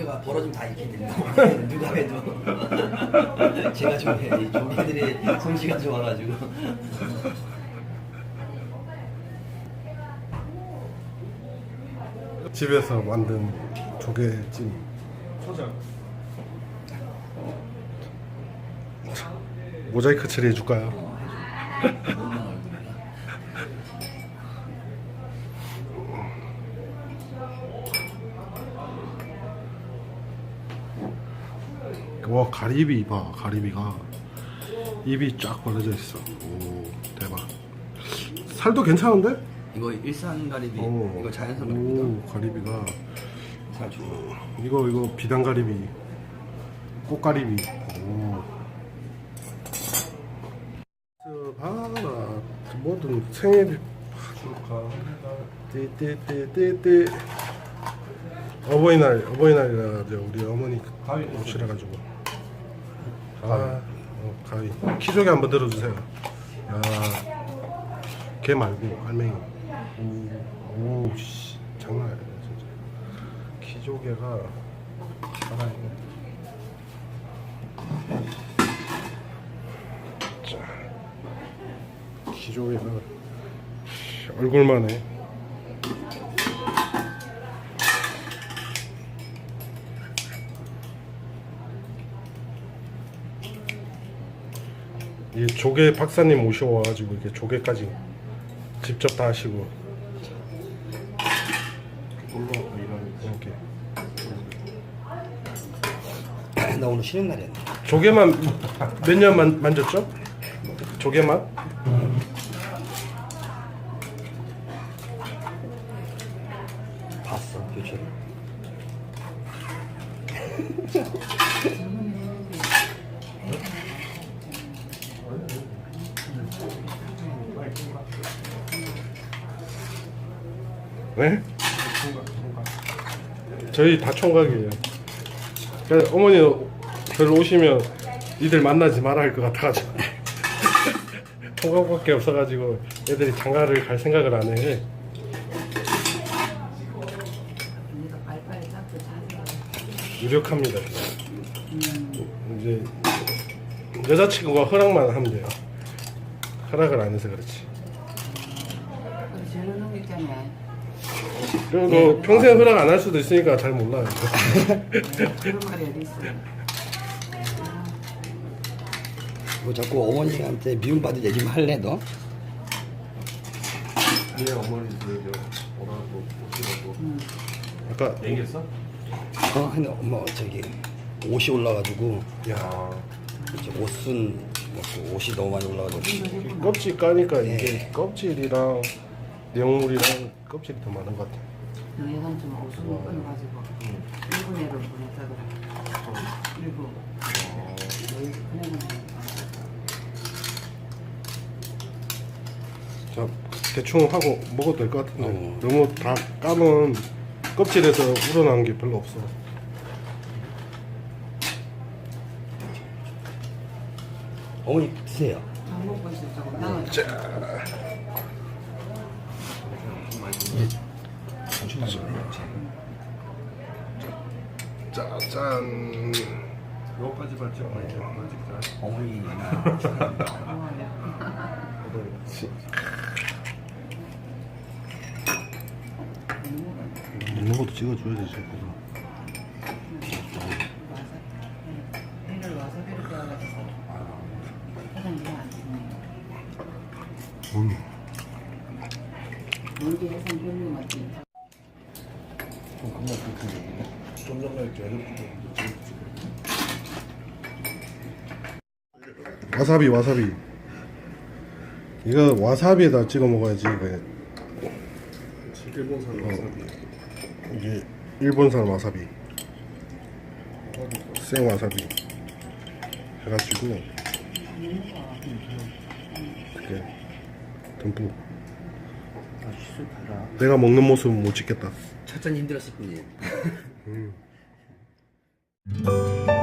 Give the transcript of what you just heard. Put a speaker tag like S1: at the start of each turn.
S1: 벌어지면 다 이렇게 됩니다. 누가 해도 제가 좀 해야지. 조개들이 솜씨가 좋아가지고.
S2: 집에서 만든 조개찜. 모자이크 처리해 줄까요? 와 가리비 봐 가리비가. 입이 쫙 벌어져 있어. 오 대박. 살도 괜찮은데?
S1: 이거 일산 가리비,
S2: 오.
S1: 이거 자연산 가리비다.
S2: 오 가리비가.
S1: 잘 좋아.
S2: 이거 이거 비단 가리비 꽃가리비 오. 바나 뭐든 생일 띠띠띠띠띠. 어버이날 어버이날이라 우리 어머니 오시라 가지고 아 어, 가위. 키조개 한번 들어주세요. 야 개 말고 알맹이. 오 오 씨. 장난 아니야 진짜. 키조개가 살아있네. 자 키조개가 얼굴만 해 이 조개 박사님 오셔와가지고 이렇게 조개까지 직접 다 하시고 이렇게
S1: 나 오늘 쉬는 날이었네.
S2: 조개만 몇 년 만졌죠? 조개만?
S1: 봤어, 교체를.
S2: 네? 저희 다 총각이에요. 그러니까 어머니 별 오시면 니들 만나지 말아 할 것 같아가지고 총각밖에 없어가지고 애들이 장가를 갈 생각을 안 해. 유력합니다. 이제 여자친구가 허락만 하면 돼요. 허락을 안 해서 그렇지.
S3: 저런 놈 있잖아
S2: 그리고 평생 허락 안 할 수도 있으니까 잘 몰라요.
S3: 그런 말이 어디 있어
S1: 뭐 자꾸 어머니한테 미움받을 얘기 만 할래, 너?
S4: 니네 어머니들 오라고 오시라고
S2: 아까
S4: 얘기했어?
S1: 어, 근데 뭐 저기 옷이 올라가지고
S2: 야
S1: 이제 옷은 먹고 옷이 너무 많이 올라가지고
S2: 껍질 까니까
S1: 네.
S2: 이게 껍질이랑 내용물이랑 껍질이 더 많은 것 같아.
S3: 너 예산 좀 오수를 끊어가지고 일본 애로 보냈다더라 일부 여기 보내면
S2: 자 대충 하고 먹어도 될 것 같은데
S1: 어.
S2: 너무 다 까면 껍질에서 우러나는 게 별로 없어.
S1: 어머니 드세요.
S3: 다 먹고 있었다고 나는
S2: 짜잔.
S4: 요거까지 받지 말게
S1: 어머니나
S3: 좋아요
S2: 있는 것도 찍어줘야 되지.
S3: 회를 와사비를 빼가지고 해산이 안
S2: 음.
S3: 멀게 해산 별로 맞지
S4: 금방 그렇게 얘기해 좀 전에 이렇게
S2: 와사비 와사비. 이거 와사비에다 찍어 먹어야지. 이거.
S4: 일본산 와사비
S2: 이게 일본산 와사비. 생 와사비. 해가지고 이렇게 듬뿍.
S1: 아, 술 달라.
S2: 내가 먹는 모습은 못 찍겠다.
S1: 첫잔 힘들었을 뿐이에요.
S2: 음.